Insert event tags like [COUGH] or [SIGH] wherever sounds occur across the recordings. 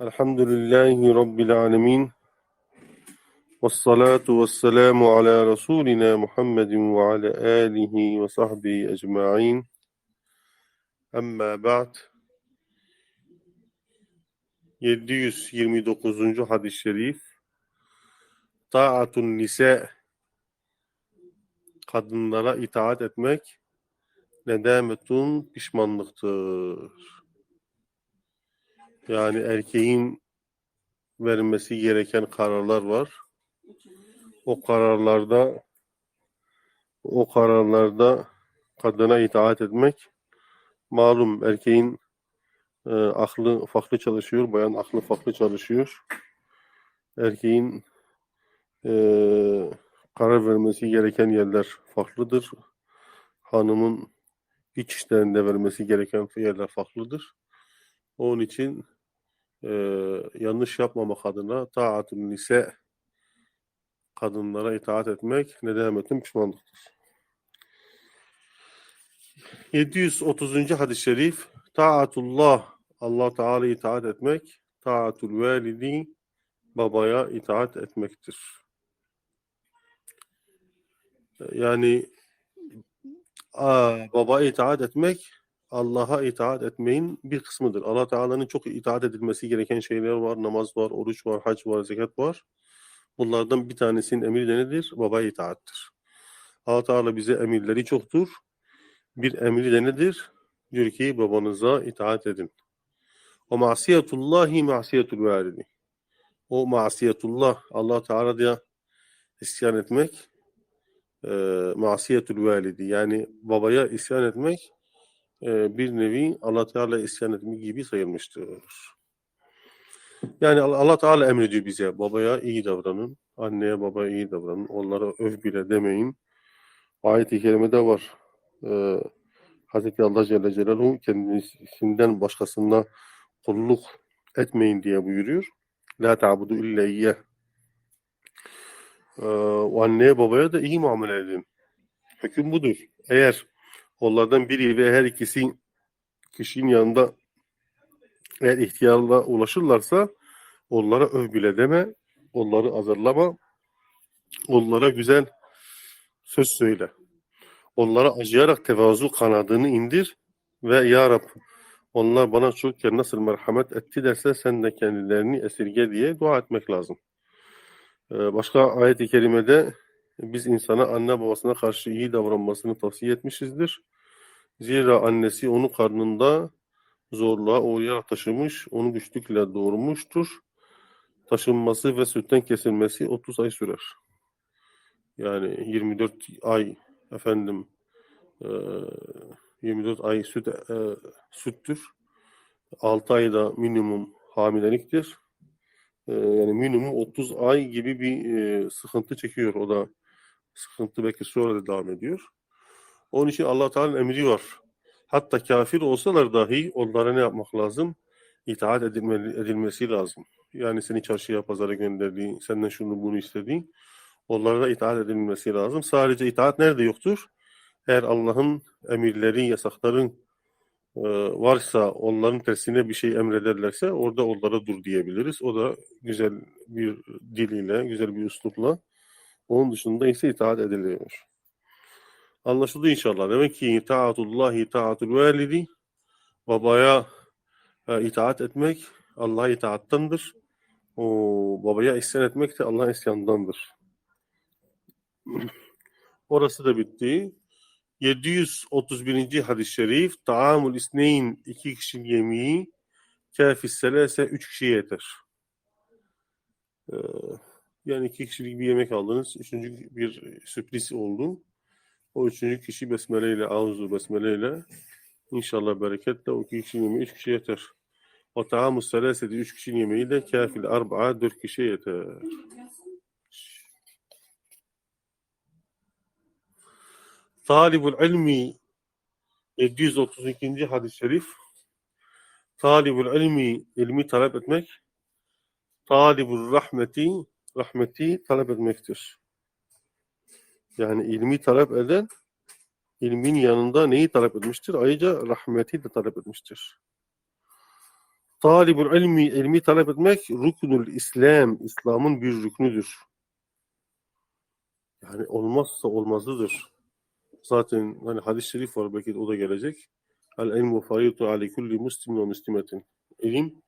Elhamdülillahi Rabbil alemin. Vessalatu vesselamu ala Resulina Muhammedin ve ala alihi ve sahbihi ecma'in. Amma ba'd. 729. hadis-i şerif. Taatun nise kadınlara itaat etmek nedametun pişmanlıktır. Yani erkeğin vermesi gereken kararlar var. O kararlarda o kararlarda kadına itaat etmek malum erkeğin e, aklı farklı çalışıyor, bayan aklı farklı çalışıyor. Erkeğin e, karar vermesi gereken yerler farklıdır. Hanımın iç işlerinde vermesi gereken yerler farklıdır. Onun için e, yanlış yapmamak adına taatun nise kadınlara itaat etmek nedametin pişmanlıktır. 730. hadis-i şerif Taatullah Allah Teala itaat etmek taatul validi babaya itaat etmektir. Yani aa, babaya itaat etmek Allah'a itaat etmeyin bir kısmıdır. Allah Teala'nın çok itaat edilmesi gereken şeyler var. Namaz var, oruç var, hac var, zekat var. Bunlardan bir tanesinin emri de nedir? Babaya itaattir. Allah Teala bize emirleri çoktur. Bir emri de nedir? Diyor ki babanıza itaat edin. O masiyetullahi masiyetul validi. O masiyetullah Allah Teala diye isyan etmek e, masiyetul validi yani babaya isyan etmek bir nevi Allah Teala isyan etmek gibi sayılmıştır. Yani Allah Teala emrediyor bize babaya iyi davranın, anneye babaya iyi davranın, onlara öv bile demeyin. Ayet-i kerimede var. E, Hazreti Allah Celle Celaluhu kendisinden başkasına kulluk etmeyin diye buyuruyor. La ta'budu illa iyyeh. Ee, anneye babaya da iyi muamele edin. Hüküm budur. Eğer onlardan biri ve her ikisi kişinin yanında eğer ihtiyarla ulaşırlarsa onlara öv bile deme, onları azarlama, onlara güzel söz söyle. Onlara acıyarak tevazu kanadını indir ve Ya Rab onlar bana çocukken nasıl merhamet etti derse sen de kendilerini esirge diye dua etmek lazım. Ee, başka ayet-i kerimede biz insana anne babasına karşı iyi davranmasını tavsiye etmişizdir. Zira annesi onu karnında zorluğa uğrayarak taşımış, onu güçlükle doğurmuştur. Taşınması ve sütten kesilmesi 30 ay sürer. Yani 24 ay efendim e, 24 ay süt e, süttür. 6 ayda minimum hamileliktir. E, yani minimum 30 ay gibi bir e, sıkıntı çekiyor. O da sıkıntı belki sonra da devam ediyor. Onun için Allah Teala'nın emri var. Hatta kafir olsalar dahi onlara ne yapmak lazım? İtaat edilmesi lazım. Yani seni çarşıya pazara gönderdiği, senden şunu bunu istediği, onlara da itaat edilmesi lazım. Sadece itaat nerede yoktur? Eğer Allah'ın emirleri, yasakların e, varsa onların tersine bir şey emrederlerse orada onlara dur diyebiliriz. O da güzel bir dil ile, güzel bir üslupla. Onun dışında ise itaat ediliyor. Anlaşıldı inşallah. Demek ki itaatullah, itaatul validi babaya e, itaat etmek Allah'a itaattandır. O babaya isyan etmek de Allah'a isyandandır. [CLEARS THROAT] Orası da bitti. 731. hadis-i şerif Taamul isneyn iki kişinin yemeği kafis selese üç kişiye yeter. Ee, yani iki kişilik bir yemek aldınız. Üçüncü bir sürpriz oldu. O üçüncü kişi besmele ile, avzu besmele ile inşallah bereketle o iki kişinin yemeği üç kişi yeter. O taamu seleseti üç kişinin yemeği de kafil arba'a dört kişi yeter. Talibul ilmi 732. hadis-i şerif Talibul ilmi ilmi talep etmek Talibul rahmeti rahmeti talep etmektir. Yani ilmi talep eden ilmin yanında neyi talep etmiştir? Ayrıca rahmeti de talep etmiştir. Talibul ilmi, ilmi talep etmek rüknül İslam, İslam'ın bir rüknüdür. Yani olmazsa olmazıdır. Zaten hani hadis-i şerif var belki o da gelecek. El ilmu faridu ale kulli muslimin ve muslimetin. İlim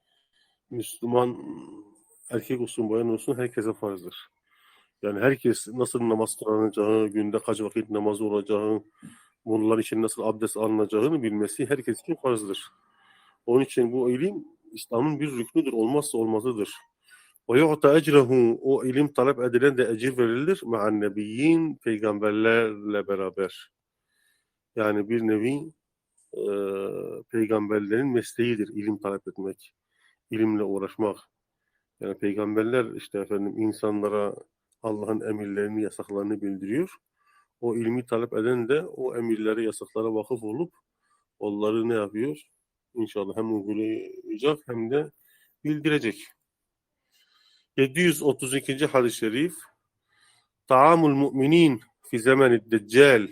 Müslüman erkek olsun bayan olsun herkese farzdır. Yani herkes nasıl namaz kılınacağı, günde kaç vakit namazı olacağı, bunlar için nasıl abdest alınacağını bilmesi herkes için farzdır. Onun için bu ilim İslam'ın bir rüknüdür, olmazsa olmazıdır. Ve yu'ta ecrehu o ilim talep edilen de ecir verilir ma'an nebiyyin peygamberlerle beraber. Yani bir nevi e, peygamberlerin mesleğidir ilim talep etmek, ilimle uğraşmak. Yani peygamberler işte efendim insanlara Allah'ın emirlerini, yasaklarını bildiriyor. O ilmi talep eden de o emirlere, yasaklara vakıf olup onları ne yapıyor? İnşallah hem uygulayacak hem de bildirecek. 732. hadis-i şerif Ta'amul müminin fi zemeni deccal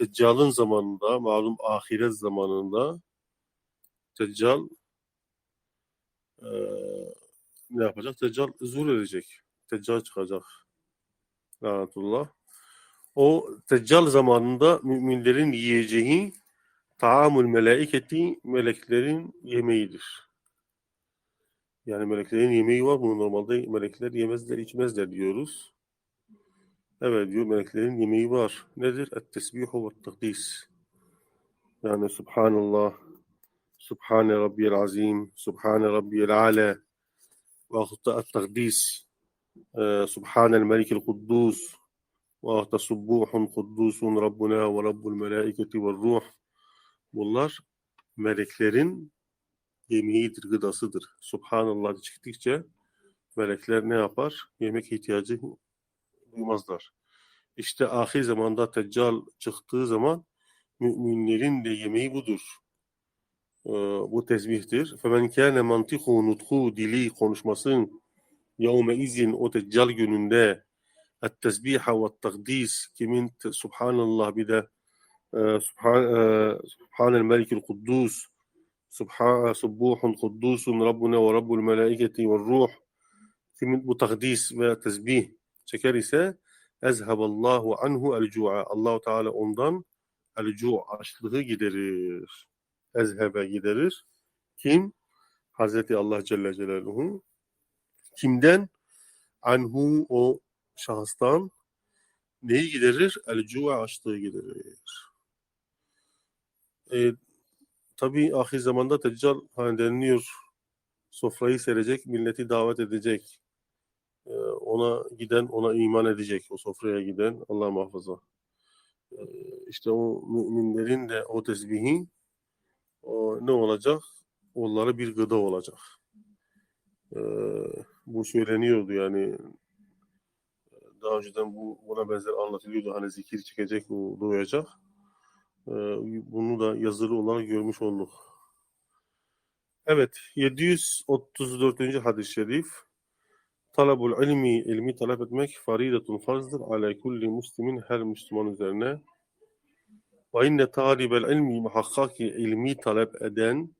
Deccal'ın zamanında, malum ahiret zamanında Deccal eee ne yapacak? Deccal zuhur edecek. Deccal çıkacak. Lanetullah. O Deccal zamanında müminlerin yiyeceği taamul melaiketi meleklerin yemeğidir. Yani meleklerin yemeği var mı? Normalde melekler yemezler, içmezler diyoruz. Evet diyor meleklerin yemeği var. Nedir? Et-tesbihu ve takdis. Yani Subhanallah, Subhane Rabbiyel Azim, Subhane Rabbiyel Ala, ve et-takdis. Subhanel Melikil Kuddus, ve Subbuhun Kuddusun Rabbuna ve Rabbul Melaiketi ve Ruh. Bunlar meleklerin yemeğidir, gıdasıdır. Subhanallah çıktıkça melekler ne yapar? Yemek ihtiyacı duymazlar. İşte ahir zamanda Teccal çıktığı zaman müminlerin de yemeği budur. Ee, bu tesbihtir. فَمَنْ كَانَ مَنْتِقُ nutku dili konuşmasın yevme izin o Teccal gününde et-tesbiha ve takdis kimin subhanallah bir de Subhan, Subhanel Melikil Kuddus Subhan, Subbuhun Kuddusun Rabbuna ve Rabbul Melaiketi ve Ruh kimin bu takdis ve tesbih çeker ise ezheballahu anhu el-cu'a Allahu Teala ondan el-cu' açlığı giderir. Ezhebe giderir. Kim? Hazreti Allah Celle Celaluhu. Kimden? Anhu o şahıstan neyi giderir? El-cu'a açlığı giderir. E, tabii ahir zamanda Deccal hani deniliyor sofrayı serecek, milleti davet edecek. E, ona giden, ona iman edecek. O sofraya giden Allah muhafaza. E, işte o müminlerin de o tesbihi o ne olacak? Onlara bir gıda olacak. E, bu söyleniyordu yani daha önceden bu buna benzer anlatılıyordu. Hani zikir çekecek, o duyacak. Bunu da yazılı olarak görmüş olduk. Evet, 734. hadis-i şerif. Talabul ilmi, ilmi talep etmek faridatun farzdır ala kulli muslimin her Müslüman üzerine. Ve inne talibel ilmi muhakkaki ilmi talep eden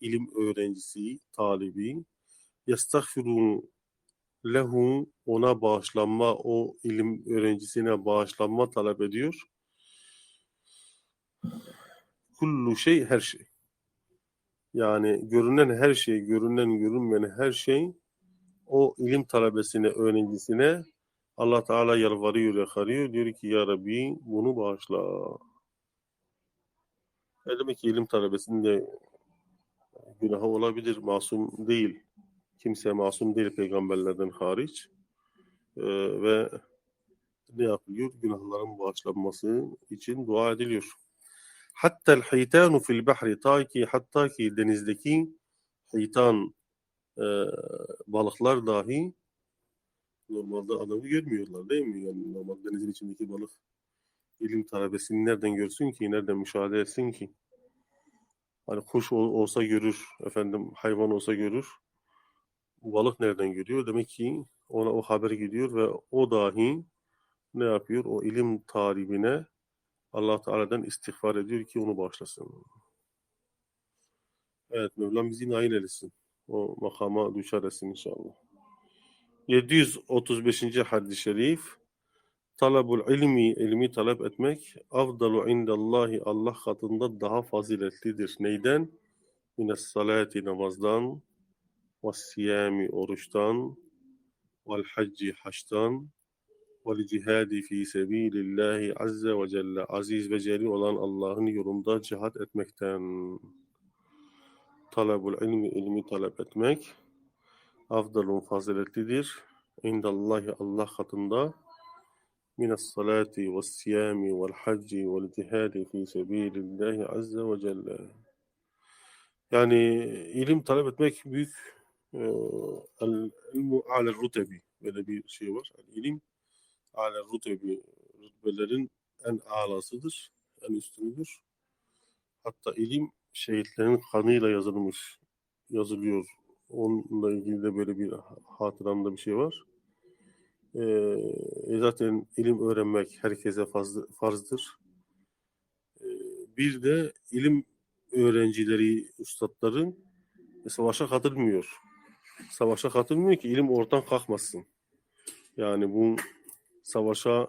ilim öğrencisi, talibi yestagfiru lehu ona bağışlanma, o ilim öğrencisine bağışlanma talep ediyor kullu şey her şey. Yani görünen her şey, görünen görünmeyen her şey o ilim talebesine, öğrencisine Allah Teala yalvarıyor, yakarıyor. Diyor ki ya Rabbi bunu bağışla. E demek ki ilim talebesinin de günahı olabilir, masum değil. Kimse masum değil peygamberlerden hariç. Ee, ve ne yapılıyor? Günahların bağışlanması için dua ediliyor. Hatta haytanu fil bahri ta ki hatta ki denizdeki haytan e, balıklar dahi normalde adamı görmüyorlar değil mi? Yani normal denizin içindeki balık ilim talebesini nereden görsün ki, nereden müşahede etsin ki? Hani kuş olsa görür, efendim hayvan olsa görür. Balık nereden görüyor? Demek ki ona o haber gidiyor ve o dahi ne yapıyor? O ilim talibine Allah Teala'dan istiğfar ediyor ki onu bağışlasın. Evet Mevlam bizi nail eylesin. O makama düşer etsin inşallah. 735. hadis-i şerif Talabul ilmi, ilmi talep etmek afdalu indallahi Allah katında daha faziletlidir. Neyden? Mines salati namazdan ve siyami oruçtan vel hacci haçtan vel cihadi fi sebilillahi azze ve celle aziz ve celil olan Allah'ın yolunda cihat etmekten talabul ilmi ilmi talep etmek afdalun faziletlidir. İndallahi Allah katında mines salati ve siyami vel hacci vel cihadi fi sebilillahi azze ve celle. Yani ilim talep etmek büyük e, ilmu alel rutebi böyle bir şey var. El ilim alel rutebi rütbelerin en alasıdır, en üstünüdür. Hatta ilim şehitlerin kanıyla yazılmış, yazılıyor. Onunla ilgili de böyle bir hatıramda bir şey var. Ee, zaten ilim öğrenmek herkese fazla, farzdır. Ee, bir de ilim öğrencileri, üstadların savaşa katılmıyor. Savaşa katılmıyor ki ilim ortadan kalkmasın. Yani bu savaşa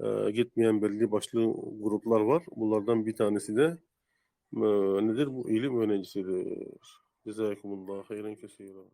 e, gitmeyen belli başlı gruplar var. Bunlardan bir tanesi de e, nedir? Bu ilim öğrencisidir. جزاكم الله خيرا كثيرا.